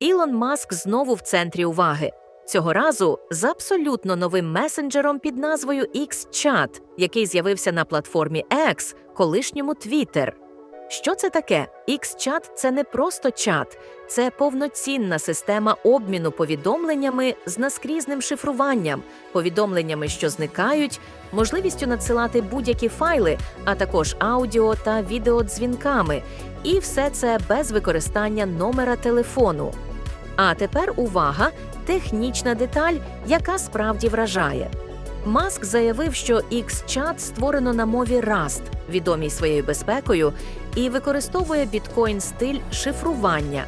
Ілон Маск знову в центрі уваги. Цього разу з абсолютно новим месенджером під назвою X-Chat, який з'явився на платформі X, колишньому Twitter. Що це таке? X-Chat – це не просто чат, це повноцінна система обміну повідомленнями з наскрізним шифруванням, повідомленнями, що зникають, можливістю надсилати будь-які файли, а також аудіо та відеодзвінками. І все це без використання номера телефону. А тепер увага! Технічна деталь, яка справді вражає. Маск заявив, що X-Chat створено на мові Rust, відомій своєю безпекою, і використовує біткоін-стиль шифрування.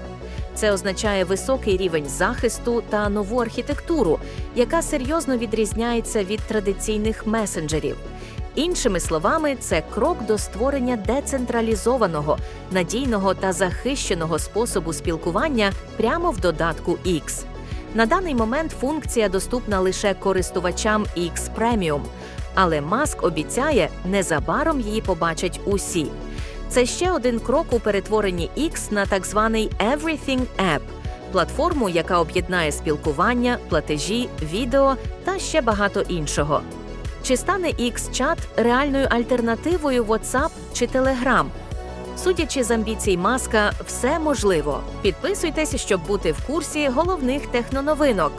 Це означає високий рівень захисту та нову архітектуру, яка серйозно відрізняється від традиційних месенджерів. Іншими словами, це крок до створення децентралізованого, надійного та захищеного способу спілкування прямо в додатку X. На даний момент функція доступна лише користувачам X Premium, але Маск обіцяє, незабаром її побачать усі. Це ще один крок у перетворенні X на так званий Everything App – платформу, яка об'єднає спілкування, платежі, відео та ще багато іншого. Чи стане X-чат реальною альтернативою WhatsApp чи Telegram? Судячи з амбіцій Маска, все можливо. Підписуйтесь, щоб бути в курсі головних техноновинок.